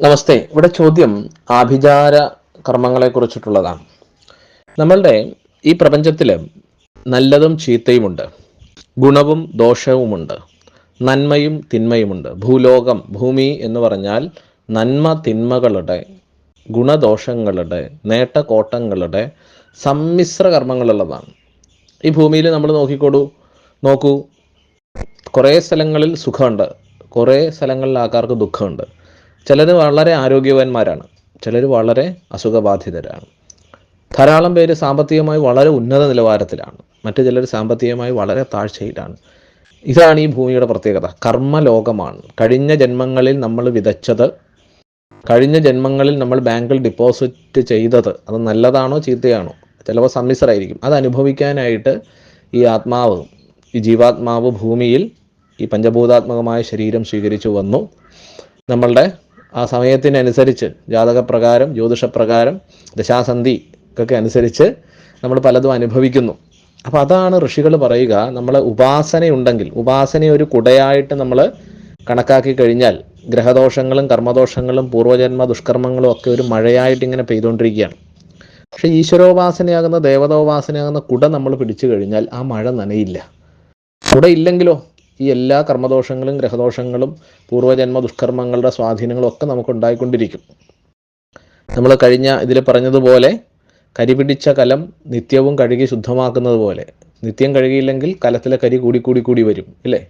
നമസ്തേ. ഇവിടെ ചോദ്യം ആഭിചാര കർമ്മങ്ങളെ കുറിച്ചിട്ടുള്ളതാണ്. നമ്മളുടെ ഈ പ്രപഞ്ചത്തിൽ നല്ലതും ചീത്തയുമുണ്ട്. ഗുണവും ദോഷവുമുണ്ട്. നന്മയും തിന്മയുമുണ്ട്. ഭൂലോകം ഭൂമി എന്ന് പറഞ്ഞാൽ നന്മ തിന്മകളുടെ ഗുണദോഷങ്ങളുടെ നേട്ടകോട്ടങ്ങളുടെ സമ്മിശ്ര കർമ്മങ്ങളുള്ളതാണ്. ഈ ഭൂമിയിൽ നമ്മൾ നോക്കിക്കൊടു നോക്കൂ. കുറേ സ്ഥലങ്ങളിൽ സുഖമുണ്ട്. കുറേ സ്ഥലങ്ങളിൽ ആൾക്കാർക്ക് ദുഃഖമുണ്ട്. ചിലർ വളരെ ആരോഗ്യവാന്മാരാണ് ചിലർ വളരെ അസുഖബാധിതരാണ്. ധാരാളം പേര് സാമ്പത്തികമായി വളരെ ഉന്നത നിലവാരത്തിലാണ് മറ്റു ചിലർ സാമ്പത്തികമായി വളരെ താഴ്ചയിലാണ്. ഇതാണ് ഈ ഭൂമിയുടെ പ്രത്യേകത. കർമ്മലോകമാണ്. കഴിഞ്ഞ ജന്മങ്ങളിൽ നമ്മൾ വിതച്ചത് കഴിഞ്ഞ ജന്മങ്ങളിൽ നമ്മൾ ബാങ്കിൽ ഡിപ്പോസിറ്റ് ചെയ്തത് അത് നല്ലതാണോ ചീത്തയാണോ? ചിലപ്പോൾ സമ്മിശ്രമായിരിക്കും. അത് അനുഭവിക്കാനായിട്ട് ഈ ആത്മാവ് ഈ ജീവാത്മാവ് ഭൂമിയിൽ ഈ പഞ്ചഭൂതാത്മകമായ ശരീരം സ്വീകരിച്ചു വന്നു. നമ്മളുടെ ആ സമയത്തിനനുസരിച്ച് ജാതകപ്രകാരം ജ്യോതിഷപ്രകാരം ദശാസന്ധി ഒക്കെ അനുസരിച്ച് നമ്മൾ പലതും അനുഭവിക്കുന്നു. അപ്പോൾ അതാണ് ഋഷികൾ പറയുക നമ്മൾ ഉപാസനയുണ്ടെങ്കിൽ ഉപാസന ഒരു കുടയായിട്ട് നമ്മൾ കണക്കാക്കി കഴിഞ്ഞാൽ ഗ്രഹദോഷങ്ങളും കർമ്മദോഷങ്ങളും പൂർവജന്മ ദുഷ്കർമ്മങ്ങളും ഒക്കെ ഒരു മഴയായിട്ട് ഇങ്ങനെ പെയ്തുകൊണ്ടിരിക്കുകയാണ്. പക്ഷെ ഈശ്വരോപാസനയാകുന്ന ദേവതോപാസനയാകുന്ന കുട നമ്മൾ പിടിച്ചു കഴിഞ്ഞാൽ ആ മഴ നനയില്ല. കുട ഇല്ലെങ്കിലോ ഈ എല്ലാ കർമ്മദോഷങ്ങളും ഗ്രഹദോഷങ്ങളും പൂർവജന്മ ദുഷ്കർമ്മങ്ങളുടെ സ്വാധീനങ്ങളും ഒക്കെ നമുക്ക് ഉണ്ടായിക്കൊണ്ടിരിക്കും നമ്മൾ കഴിഞ്ഞ ഇതിൽ പറഞ്ഞതുപോലെ കരിപിടിച്ച കലം നിത്യവും കഴുകി ശുദ്ധമാക്കുന്നത് പോലെ. നിത്യം കഴുകിയില്ലെങ്കിൽ കലത്തിലെ കരി കൂടി കൂടി കൂടി വരും ഇല്ലേ?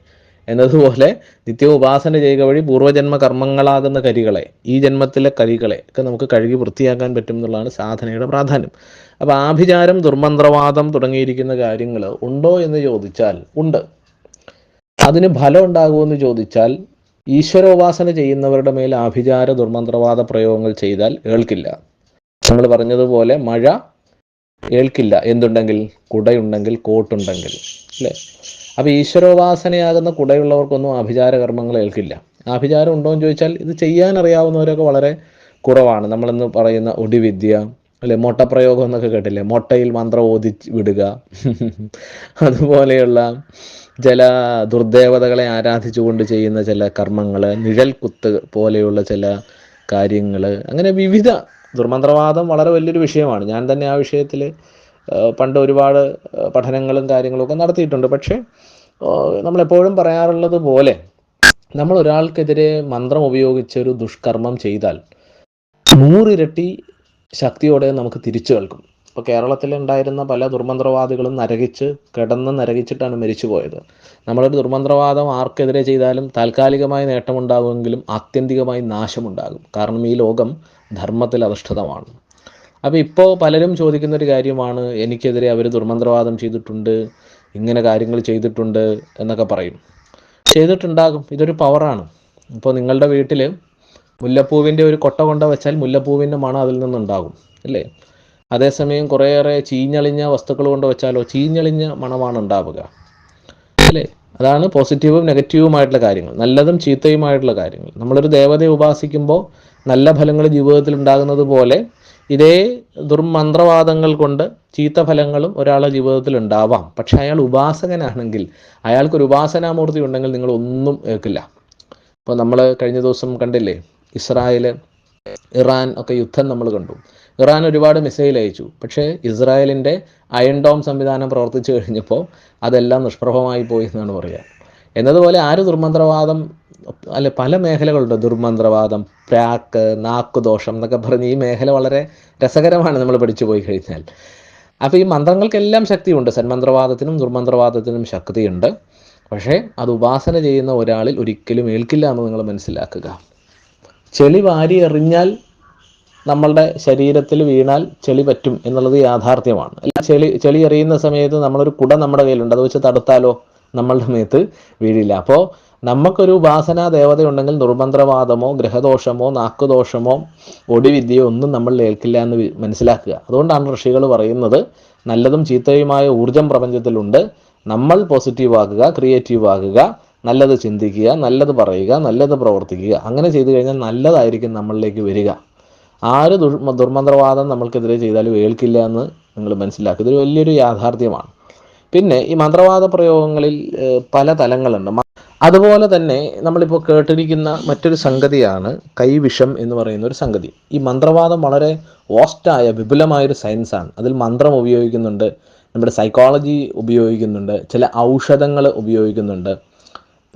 എന്നതുപോലെ നിത്യവും ഉപാസന ചെയ്യുക വഴി പൂർവജന്മ കർമ്മങ്ങളാകുന്ന കരികളെ ഈ ജന്മത്തിലെ കരികളെ ഒക്കെ നമുക്ക് കഴുകി വൃത്തിയാക്കാൻ പറ്റും എന്നുള്ളതാണ് സാധനയുടെ പ്രാധാന്യം. അപ്പോൾ ആഭിചാരം ദുർമന്ത്രവാദം തുടങ്ങിയിരിക്കുന്ന കാര്യങ്ങൾ ഉണ്ടോ എന്ന് ചോദിച്ചാൽ ഉണ്ട്. അതിന് ഫലം ഉണ്ടാകുമെന്ന് ചോദിച്ചാൽ ഈശ്വരോപാസന ചെയ്യുന്നവരുടെ മേൽ ആഭിചാര ദുർമന്ത്രവാദ പ്രയോഗങ്ങൾ ചെയ്താൽ ഏൾക്കില്ല നമ്മൾ പറഞ്ഞതുപോലെ മഴ ഏൽക്കില്ല. എന്തുണ്ടെങ്കിൽ? കുടയുണ്ടെങ്കിൽ കോട്ടുണ്ടെങ്കിൽ. അല്ലേ? അപ്പോൾ ഈശ്വരോപാസനയാകുന്ന കുടയുള്ളവർക്കൊന്നും ആഭിചാര കർമ്മങ്ങൾ ഏൽക്കില്ല. ആഭിചാരം ഉണ്ടോ എന്ന് ചോദിച്ചാൽ ഇത് ചെയ്യാൻ അറിയാവുന്നവരൊക്കെ വളരെ കുറവാണ്. നമ്മളെന്ന് പറയുന്ന ഒടിവിദ്യ അല്ലെ? മൊട്ടപ്രയോഗം എന്നൊക്കെ കേട്ടില്ലേ? മൊട്ടയിൽ മന്ത്രം ഓതി വിടുക. അതുപോലെയുള്ള ചില ദുർദേവതകളെ ആരാധിച്ചുകൊണ്ട് ചെയ്യുന്ന ചില കർമ്മങ്ങൾ നിഴൽക്കുത്ത് പോലെയുള്ള ചില കാര്യങ്ങൾ അങ്ങനെ വിവിധ ദുർമന്ത്രവാദം വളരെ വലിയൊരു വിഷയമാണ്. ഞാൻ തന്നെ ആ വിഷയത്തിൽ പണ്ട് ഒരുപാട് പഠനങ്ങളും കാര്യങ്ങളും ഒക്കെ നടത്തിയിട്ടുണ്ട്. പക്ഷേ നമ്മളെപ്പോഴും പറയാറുള്ളത് പോലെ നമ്മൾ ഒരാൾക്കെതിരെ മന്ത്രം ഉപയോഗിച്ചൊരു ദുഷ്കർമ്മം ചെയ്താൽ നൂറിരട്ടി ശക്തിയോടെ നമുക്ക് തിരിച്ചു കേൾക്കും. ഇപ്പോൾ കേരളത്തിൽ ഉണ്ടായിരുന്ന പല ദുർമന്ത്രവാദികളും നരകിച്ച് കിടന്ന് നരകിച്ചിട്ടാണ് മരിച്ചു പോയത് നമ്മളൊരു ദുർമന്ത്രവാദം ആർക്കെതിരെ ചെയ്താലും താൽക്കാലികമായി നേട്ടമുണ്ടാകുമെങ്കിലും ആത്യന്തികമായി നാശമുണ്ടാകും. കാരണം ഈ ലോകം ധർമ്മത്തിൽ അധിഷ്ഠിതമാണ്. അപ്പോൾ ഇപ്പോൾ പലരും ചോദിക്കുന്ന ഒരു കാര്യമാണ് എനിക്കെതിരെ അവർ ദുർമന്ത്രവാദം ചെയ്തിട്ടുണ്ട് ഇങ്ങനെ കാര്യങ്ങൾ ചെയ്തിട്ടുണ്ട് എന്നൊക്കെ പറയും. ചെയ്തിട്ടുണ്ടാകും. ഇതൊരു പവറാണ് ഇപ്പോൾ നിങ്ങളുടെ വീട്ടിൽ മുല്ലപ്പൂവിന്റെ ഒരു കൊട്ട കൊണ്ട വെച്ചാൽ മുല്ലപ്പൂവിന്റെ മണം അതിൽ നിന്നുണ്ടാകും അല്ലേ? അതേസമയം കുറേയേറെ ചീഞ്ഞളിഞ്ഞ വസ്തുക്കൾ കൊണ്ട് വെച്ചാലോ ചീഞ്ഞളിഞ്ഞ മണമാണ് ഉണ്ടാവുക അല്ലേ? അതാണ് പോസിറ്റീവും നെഗറ്റീവുമായിട്ടുള്ള കാര്യങ്ങൾ നല്ലതും ചീത്തയുമായിട്ടുള്ള കാര്യങ്ങൾ. നമ്മളൊരു ദേവതയെ ഉപാസിക്കുമ്പോൾ നല്ല ഫലങ്ങൾ ജീവിതത്തിൽ ഉണ്ടാകുന്നത് പോലെ ഇതേ ദുർമന്ത്രവാദങ്ങൾ കൊണ്ട് ചീത്ത ഫലങ്ങളും ഒരാളുടെ ജീവിതത്തിൽ ഉണ്ടാവാം. പക്ഷെ അയാൾ ഉപാസകനാണെങ്കിൽ അയാൾക്കൊരു ഉപാസനാമൂർത്തി ഉണ്ടെങ്കിൽ നിങ്ങൾ ഒന്നും ഏൽക്കില്ല. ഇപ്പോൾ നമ്മൾ കഴിഞ്ഞ ദിവസം കണ്ടില്ലേ ഇസ്രായേൽ ഇറാൻ ഒക്കെ യുദ്ധം നമ്മൾ കണ്ടു. ഇറാൻ ഒരുപാട് മിസൈൽ അയച്ചു. പക്ഷേ ഇസ്രായേലിന്റെ അയൺ ഡോം സംവിധാനം പ്രവർത്തിച്ചു കഴിഞ്ഞപ്പോൾ അതെല്ലാം നിഷ്പ്രഭമായി പോയി എന്നാണ് പറയുക എന്നതുപോലെ ആര് ദുർമന്ത്രവാദം അല്ല പല മേഖലകളുണ്ട്. ദുർമന്ത്രവാദം പ്രാക്ക് നാക്കുദോഷം എന്നൊക്കെ പറഞ്ഞ് ഈ മേഖല വളരെ രസകരമാണ് നമ്മൾ പഠിച്ചു പോയി കഴിഞ്ഞാൽ. അപ്പോൾ ഈ മന്ത്രങ്ങൾക്കെല്ലാം ശക്തിയുണ്ട്. സന്മന്ത്രവാദത്തിനും ദുർമന്ത്രവാദത്തിനും ശക്തിയുണ്ട്. പക്ഷേ അത് ഉപാസന ചെയ്യുന്ന ഒരാളിൽ ഒരിക്കലും ഏൽക്കില്ല എന്ന് നിങ്ങൾ മനസ്സിലാക്കുക. ചെളി വാരി എറിഞ്ഞാൽ നമ്മളുടെ ശരീരത്തിൽ വീണാൽ ചെളി പറ്റും എന്നുള്ളത് യാഥാർത്ഥ്യമാണ്. ചെളി ചെളി എറിയുന്ന സമയത്ത് നമ്മളൊരു കുട നമ്മുടെ കയ്യിലുണ്ട് അത് വെച്ച് തടുത്താലോ നമ്മളുടെ മേത്ത് വീഴില്ല. അപ്പോൾ നമുക്കൊരു ഉപാസനാ ദേവതയുണ്ടെങ്കിൽ നിർബന്ധവാദമോ ഗ്രഹദോഷമോ നാക്കുദോഷമോ ഒടിവിദ്യയോ ഒന്നും നമ്മൾ ഏൽക്കില്ല എന്ന് മനസ്സിലാക്കുക. അതുകൊണ്ടാണ് ഋഷികൾ പറയുന്നത് നല്ലതും ചീത്തയുമായ ഊർജം പ്രപഞ്ചത്തിലുണ്ട്. നമ്മൾ പോസിറ്റീവ് ആകുക ക്രിയേറ്റീവ് ആകുക നല്ലത് ചിന്തിക്കുക നല്ലത് പറയുക നല്ലത് പ്രവർത്തിക്കുക. അങ്ങനെ ചെയ്തു കഴിഞ്ഞാൽ നല്ലതായിരിക്കും നമ്മളിലേക്ക് വരിക. ആര് ദുർ ദുർമന്ത്രവാദം നമ്മൾക്കെതിരെ ചെയ്താലും ഏൽക്കില്ല എന്ന് നിങ്ങൾ മനസ്സിലാക്കുക. ഇതൊരു വലിയൊരു യാഥാർത്ഥ്യമാണ്. പിന്നെ ഈ മന്ത്രവാദ പ്രയോഗങ്ങളിൽ പല തലങ്ങളുണ്ട്. അതുപോലെ തന്നെ നമ്മളിപ്പോൾ കേട്ടിരിക്കുന്ന മറ്റൊരു സംഗതിയാണ് കൈവിഷം എന്ന് പറയുന്ന ഒരു സംഗതി. ഈ മന്ത്രവാദം വളരെ വോസ്റ്റായ വിപുലമായൊരു സയൻസാണ്. അതിൽ മന്ത്രം ഉപയോഗിക്കുന്നുണ്ട് നമ്മുടെ സൈക്കോളജി ഉപയോഗിക്കുന്നുണ്ട് ചില ഔഷധങ്ങൾ ഉപയോഗിക്കുന്നുണ്ട്.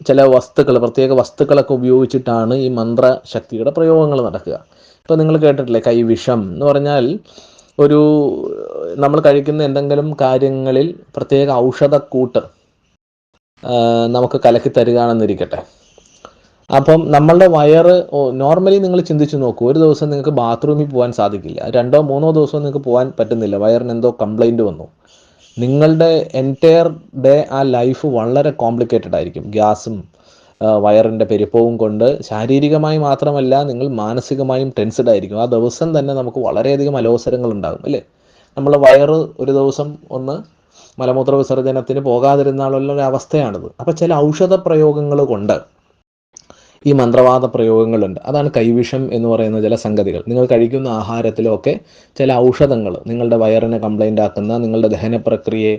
ചില വസ്തുക്കൾ പ്രത്യേക വസ്തുക്കളൊക്കെ ഉപയോഗിച്ചിട്ടാണ് ഈ മന്ത്രശക്തിയുടെ പ്രയോഗങ്ങൾ നടക്കുക. ഇപ്പോൾ നിങ്ങൾ കേട്ടിട്ടില്ലേ കൈവിഷം എന്ന് പറഞ്ഞാൽ ഒരു നമ്മൾ കഴിക്കുന്ന എന്തെങ്കിലും കാര്യങ്ങളിൽ പ്രത്യേക ഔഷധക്കൂട്ട് നമുക്ക് കലക്കി തരികയാണെന്നിരിക്കട്ടെ. അപ്പം നമ്മളുടെ വയറ് നോർമലി നിങ്ങൾ ചിന്തിച്ചു നോക്കൂ ഒരു ദിവസം നിങ്ങൾക്ക് ബാത്റൂമിൽ പോകാൻ സാധിക്കില്ല. രണ്ടോ മൂന്നോ ദിവസം നിങ്ങൾക്ക് പോകാൻ പറ്റുന്നില്ല. വയറിന് എന്തോ കംപ്ലൈന്റ് വന്നു. നിങ്ങളുടെ എന്റയർ ഡേ ആ ലൈഫ് വളരെ കോംപ്ലിക്കേറ്റഡ് ആയിരിക്കും. ഗ്യാസും വയറിന്റെ പെരുപ്പവും കൊണ്ട് ശാരീരികമായി മാത്രമല്ല നിങ്ങൾ മാനസികമായും ടെൻസ്ഡ് ആയിരിക്കും. ആ ദിവസം തന്നെ നമുക്ക് വളരെയധികം അലോസരങ്ങൾ ഉണ്ടാകും അല്ലേ? നമ്മൾ വയറ് ഒരു ദിവസം ഒന്ന് മലമൂത്ര വിസർജനത്തിന് പോകാതിരുന്നാലുള്ള ഒരു അവസ്ഥയാണിത്. അപ്പോൾ ചില ഔഷധ പ്രയോഗങ്ങൾ കൊണ്ട് ഈ മന്ത്രവാദ പ്രയോഗങ്ങളുണ്ട്. അതാണ് കൈവിഷം എന്ന് പറയുന്ന ചില സംഗതികൾ. നിങ്ങൾ കഴിക്കുന്ന ആഹാരത്തിലൊക്കെ ചില ഔഷധങ്ങൾ നിങ്ങളുടെ വയറിനെ കംപ്ലൈന്റ് ആക്കുന്ന നിങ്ങളുടെ ദഹന പ്രക്രിയയെ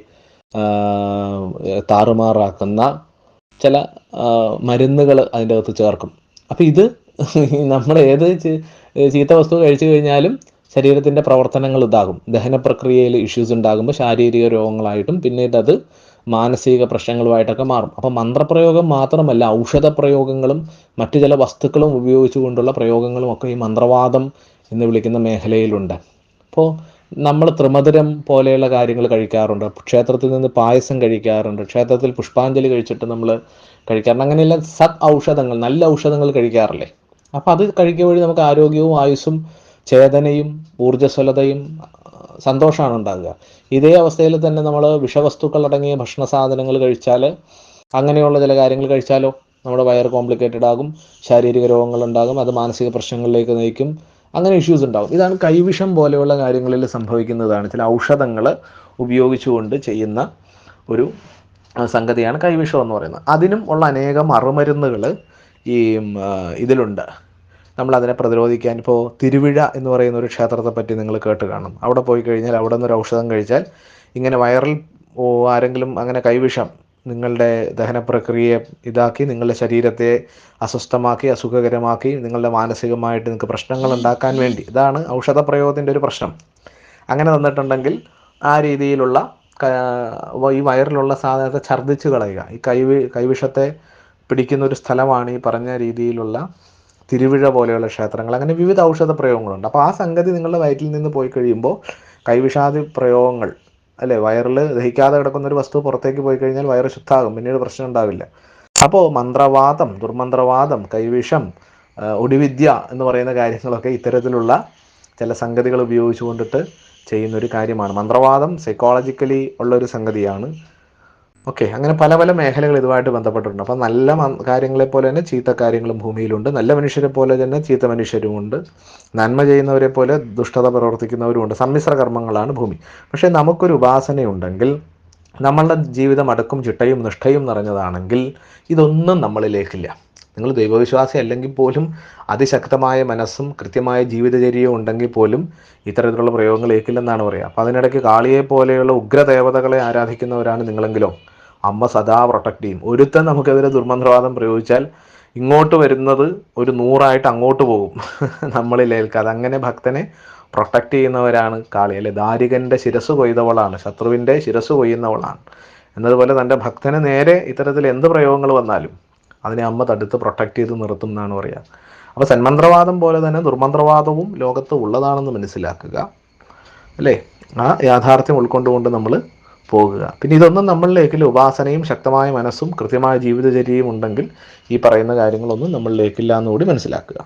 താറുമാറാക്കുന്ന ചില മരുന്നുകൾ അതിന്റെ അകത്ത് ചേർക്കും. അപ്പം ഇത് നമ്മൾ ഏത് ചീത്ത വസ്തു കഴിച്ചു കഴിഞ്ഞാലും ശരീരത്തിന്റെ പ്രവർത്തനങ്ങൾ ഇതാകും. ദഹന പ്രക്രിയയിൽ ഇഷ്യൂസ് ഉണ്ടാകുമ്പോൾ ശാരീരിക രോഗങ്ങളായിട്ടും പിന്നീട് അത് മാനസിക പ്രശ്നങ്ങളുമായിട്ടൊക്കെ മാറും. അപ്പോൾ മന്ത്രപ്രയോഗം മാത്രമല്ല ഔഷധ പ്രയോഗങ്ങളും മറ്റു ചില വസ്തുക്കളും ഉപയോഗിച്ചുകൊണ്ടുള്ള പ്രയോഗങ്ങളും ഒക്കെ ഈ മന്ത്രവാദം എന്ന് വിളിക്കുന്ന മേഖലയിലുണ്ട്. അപ്പോൾ നമ്മൾ ത്രിമധുരം പോലെയുള്ള കാര്യങ്ങൾ കഴിക്കാറുണ്ട്. ക്ഷേത്രത്തിൽ നിന്ന് പായസം കഴിക്കാറുണ്ട്. ക്ഷേത്രത്തിൽ പുഷ്പാഞ്ജലി കഴിച്ചിട്ട് നമ്മൾ കഴിക്കാറുണ്ട്. അങ്ങനെയുള്ള സത് ഔഷധങ്ങൾ നല്ല ഔഷധങ്ങൾ കഴിക്കാറില്ലേ? അപ്പോൾ അത് കഴിക്കുക വഴി നമുക്ക് ആരോഗ്യവും ആയുസ്സും ചേതനയും ഊർജസ്വലതയും സന്തോഷമാണ് ഉണ്ടാകുക ഇതേ അവസ്ഥയിൽ തന്നെ നമ്മൾ വിഷവസ്തുക്കൾ അടങ്ങിയ ഭക്ഷണ സാധനങ്ങൾ കഴിച്ചാൽ അങ്ങനെയുള്ള ചില കാര്യങ്ങൾ കഴിച്ചാലോ നമ്മുടെ വയർ കോംപ്ലിക്കേറ്റഡ് ആകും ശാരീരിക രോഗങ്ങൾ ഉണ്ടാകും അത് മാനസിക പ്രശ്നങ്ങളിലേക്ക് നയിക്കും അങ്ങനെ ഇഷ്യൂസ് ഉണ്ടാകും. ഇതാണ് കൈവിഷം പോലെയുള്ള കാര്യങ്ങളിൽ സംഭവിക്കുന്നതാണ്. ചില ഔഷധങ്ങൾ ഉപയോഗിച്ചുകൊണ്ട് ചെയ്യുന്ന ഒരു സംഗതിയാണ് കൈവിഷം എന്ന് പറയുന്നത്. അതിനും ഉള്ള അനേകം അറുമരുന്നുകൾ ഈ ഇതിലുണ്ട്. നമ്മൾ അതിനെ പ്രതിരോധിക്കാൻ. ഇപ്പോൾ തിരുവിഴ എന്ന് പറയുന്ന ഒരു ക്ഷേത്രത്തെ പറ്റി നിങ്ങൾ കേട്ട് കാണും. അവിടെ പോയി കഴിഞ്ഞാൽ അവിടെ നിന്നൊരു ഔഷധം കഴിച്ചാൽ ഇങ്ങനെ വയറിൽ ആരെങ്കിലും അങ്ങനെ കൈവിഷം നിങ്ങളുടെ ദഹന പ്രക്രിയയെ ഇതാക്കി നിങ്ങളുടെ ശരീരത്തെ അസ്വസ്ഥമാക്കി അസുഖകരമാക്കി നിങ്ങളുടെ മാനസികമായിട്ട് നിങ്ങൾക്ക് പ്രശ്നങ്ങൾ ഉണ്ടാക്കാൻ വേണ്ടി. ഇതാണ് ഔഷധ പ്രയോഗത്തിന്റെ ഒരു പ്രശ്നം. അങ്ങനെ തന്നിട്ടുണ്ടെങ്കിൽ ആ രീതിയിലുള്ള ഈ വയറിലുള്ള സാധനത്തെ ഛർദ്ദിച്ച് കളയുക. ഈ കൈവി കൈവിഷത്തെ പിടിക്കുന്ന ഒരു സ്ഥലമാണ് ഈ പറഞ്ഞ രീതിയിലുള്ള തിരുവിഴ പോലെയുള്ള ക്ഷേത്രങ്ങൾ അങ്ങനെ വിവിധ ഔഷധ പ്രയോഗങ്ങളുണ്ട്. അപ്പോൾ ആ സംഗതി നിങ്ങളുടെ വയറ്റിൽ നിന്ന് പോയി കഴിയുമ്പോൾ കൈവിഷാദി പ്രയോഗങ്ങൾ അല്ലേ? വയറിൽ ദഹിക്കാതെ കിടക്കുന്ന ഒരു വസ്തു പുറത്തേക്ക് പോയി കഴിഞ്ഞാൽ വയറ് ശുദ്ധാകും പിന്നീട് പ്രശ്നം ഉണ്ടാവില്ല. അപ്പോൾ മന്ത്രവാദം ദുർമന്ത്രവാദം കൈവിഷം ഒടിവിദ്യ എന്ന് പറയുന്ന കാര്യങ്ങളൊക്കെ ഇത്തരത്തിലുള്ള ചില സംഗതികൾ ഉപയോഗിച്ചുകൊണ്ടിട്ട് ചെയ്യുന്നൊരു കാര്യമാണ്. മന്ത്രവാദം സൈക്കോളജിക്കലി ഉള്ളൊരു സംഗതിയാണ് ഓക്കെ അങ്ങനെ പല പല മേഖലകൾ ഇതുമായിട്ട് ബന്ധപ്പെട്ടിട്ടുണ്ട്. അപ്പം നല്ല കാര്യങ്ങളെ പോലെ തന്നെ ചീത്ത കാര്യങ്ങളും ഭൂമിയിലുണ്ട്. നല്ല മനുഷ്യരെ പോലെ തന്നെ ചീത്ത മനുഷ്യരും ഉണ്ട് നന്മ ചെയ്യുന്നവരെ പോലെ ദുഷ്ടത പ്രവർത്തിക്കുന്നവരുമുണ്ട്. സമ്മിശ്ര കർമ്മങ്ങളാണ് ഭൂമി. പക്ഷേ നമുക്കൊരു ഉപാസനയുണ്ടെങ്കിൽ നമ്മളുടെ ജീവിതം അടക്കും ചിട്ടയും നിഷ്ഠയും നിറഞ്ഞതാണെങ്കിൽ ഇതൊന്നും നമ്മളിലേക്കില്ല. നിങ്ങൾ ദൈവവിശ്വാസി അല്ലെങ്കിൽ പോലും അതിശക്തമായ മനസ്സും കൃത്യമായ ജീവിതചര്യവും ഉണ്ടെങ്കിൽ പോലും ഇത്തരത്തിലുള്ള പ്രയോഗങ്ങൾ ഏക്കില്ലെന്നാണ് പറയുക. അപ്പോൾ അതിനിടയ്ക്ക് കാളിയെ പോലെയുള്ള ഉഗ്രദേവതകളെ ആരാധിക്കുന്നവരാണ് നിങ്ങളെങ്കിലോ? അമ്മ സദാ പ്രൊട്ടക്ട് ചെയ്യും. ഒരുത്തൻ നമുക്കെതിരെ ദുർമന്ത്രവാദം പ്രയോഗിച്ചാൽ ഇങ്ങോട്ട് വരുന്നത് ഒരു നൂറായിട്ട് അങ്ങോട്ട് പോകും. നമ്മളിലേൽക്കാതെ അങ്ങനെ ഭക്തനെ പ്രൊട്ടക്ട് ചെയ്യുന്നവരാണ് കാളി. അല്ലെ? ദാരികന്റെ ശിരസ് കൊയ്തവളാണ്. ശത്രുവിന്റെ ശിരസ് കൊയ്യുന്നവളാണ്. എന്നതുപോലെ തന്റെ ഭക്തന് നേരെ ഇത്തരത്തിൽ എന്ത് പ്രയോഗങ്ങൾ വന്നാലും അതിനെ അമ്മ തടുത്ത് പ്രൊട്ടക്ട് ചെയ്ത് നിർത്തും എന്നാണ് പറയുക അപ്പോൾ സന്മന്ത്രവാദം പോലെ തന്നെ ദുർമന്ത്രവാദവും ലോകത്ത് ഉള്ളതാണെന്ന് മനസ്സിലാക്കുക. അല്ലേ? ആ യാഥാർത്ഥ്യം ഉൾക്കൊണ്ടുകൊണ്ട് നമ്മൾ പോകുക. പിന്നെ ഇതൊന്നും നമ്മളിലേക്ക് ഉപാസനയും ശക്തമായ മനസ്സും കൃത്യമായ ജീവിതചര്യയും ഉണ്ടെങ്കിൽ ഈ പറയുന്ന കാര്യങ്ങളൊന്നും നമ്മളിലേക്കില്ല എന്നുകൂടി മനസ്സിലാക്കുക.